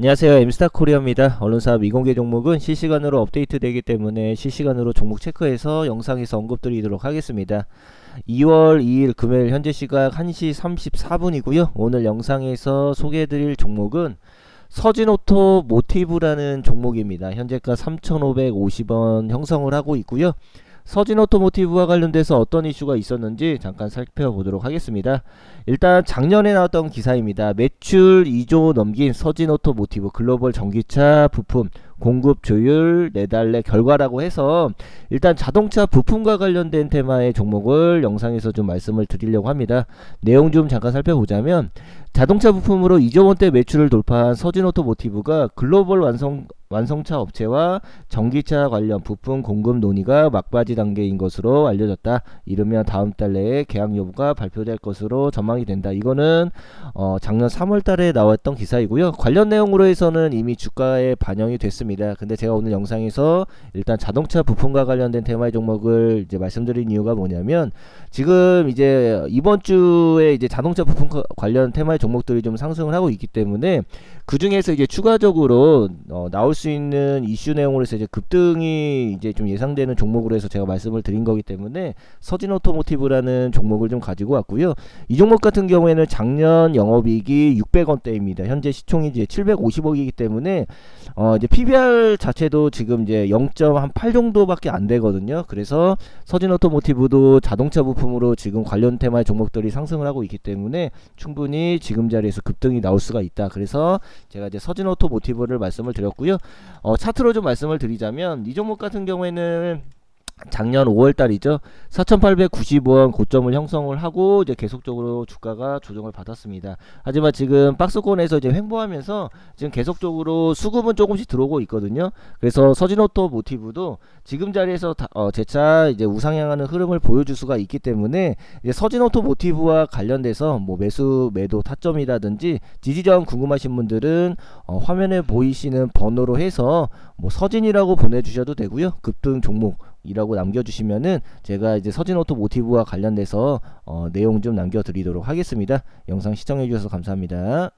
안녕하세요. 엠스타 코리아입니다. 언론사 미공개 종목은 실시간으로 업데이트 되기 때문에 실시간으로 종목 체크해서 영상에서 언급드리도록 하겠습니다. 2월 2일 금요일 현재 시각 1시 34분이고요. 오늘 영상에서 소개해드릴 종목은 서진오토 모티브라는 종목입니다. 현재가 3,550원 형성을 하고 있고요. 서진 오토모티브와 관련돼서 어떤 이슈가 있었는지 잠깐 살펴보도록 하겠습니다. 일단 작년에 나왔던 기사입니다. 매출 2조 넘긴 서진 오토모티브 글로벌 전기차 부품 공급 조율 내달래 결과라고 해서 일단 자동차 부품과 관련된 테마의 종목을 영상에서 좀 말씀을 드리려고 합니다. 내용 좀 잠깐 살펴보자면 자동차 부품으로 2조 원대 매출을 돌파한 서진 오토모티브가 글로벌 완성 완성차 업체와 전기차 관련 부품 공급 논의가 막바지 단계인 것으로 알려졌다. 이르면 다음 달 내에 계약 여부가 발표될 것으로 전망이 된다. 이거는 어, 작년 3월 달에 나왔던 기사이고요. 관련 내용으로 해서는 이미 주가에 반영이 됐습니다. 근데 제가 오늘 영상에서 일단 자동차 부품과 관련된 테마의 종목을 이제 말씀드린 이유가 뭐냐면 지금 이제 이번 주에 이제 자동차 부품 관련 테마의 종목들이 좀 상승을 하고 있기 때문에 그 중에서 이제 추가적으로 어, 나올 수 있는 이슈 내용으로 해서 이제 급등이 이제 좀 예상되는 종목으로 해서 제가 말씀을 드린 거기 때문에 서진 오토모티브라는 종목을 좀 가지고 왔고요. 이 종목 같은 경우에는 작년 영업이익이 600원대입니다. 현재 시총이 이제 750억이기 때문에 어 이제 PBR 자체도 지금 이제 0.8 정도밖에 안 되거든요. 그래서 서진 오토모티브도 자동차 부품으로 지금 관련 테마의 종목들이 상승을 하고 있기 때문에 충분히 지금 자리에서 급등이 나올 수가 있다. 그래서 제가 이제 서진 오토 모티브를 말씀을 드렸고요. 어 차트로 좀 말씀을 드리자면 이 종목 같은 경우에는 작년 5월 달이죠. 4,895원 고점을 형성을 하고 이제 계속적으로 주가가 조정을 받았습니다. 하지만 지금 박스권에서 이제 횡보하면서 지금 계속적으로 수급은 조금씩 들어오고 있거든요. 그래서 서진오토 모티브도 지금 자리에서 다, 어, 재차 이제 우상향하는 흐름을 보여줄 수가 있기 때문에 이제 서진오토 모티브와 관련돼서 뭐 매수 매도 타점이라든지 지지점 궁금하신 분들은 어, 화면에 보이시는 번호로 해서 뭐 서진이라고 보내주셔도 되고요. 급등 종목 이라고 남겨주시면은 제가 이제 서진 오토 모티브와 관련돼서 어, 내용 좀 남겨드리도록 하겠습니다. 영상 시청해주셔서 감사합니다.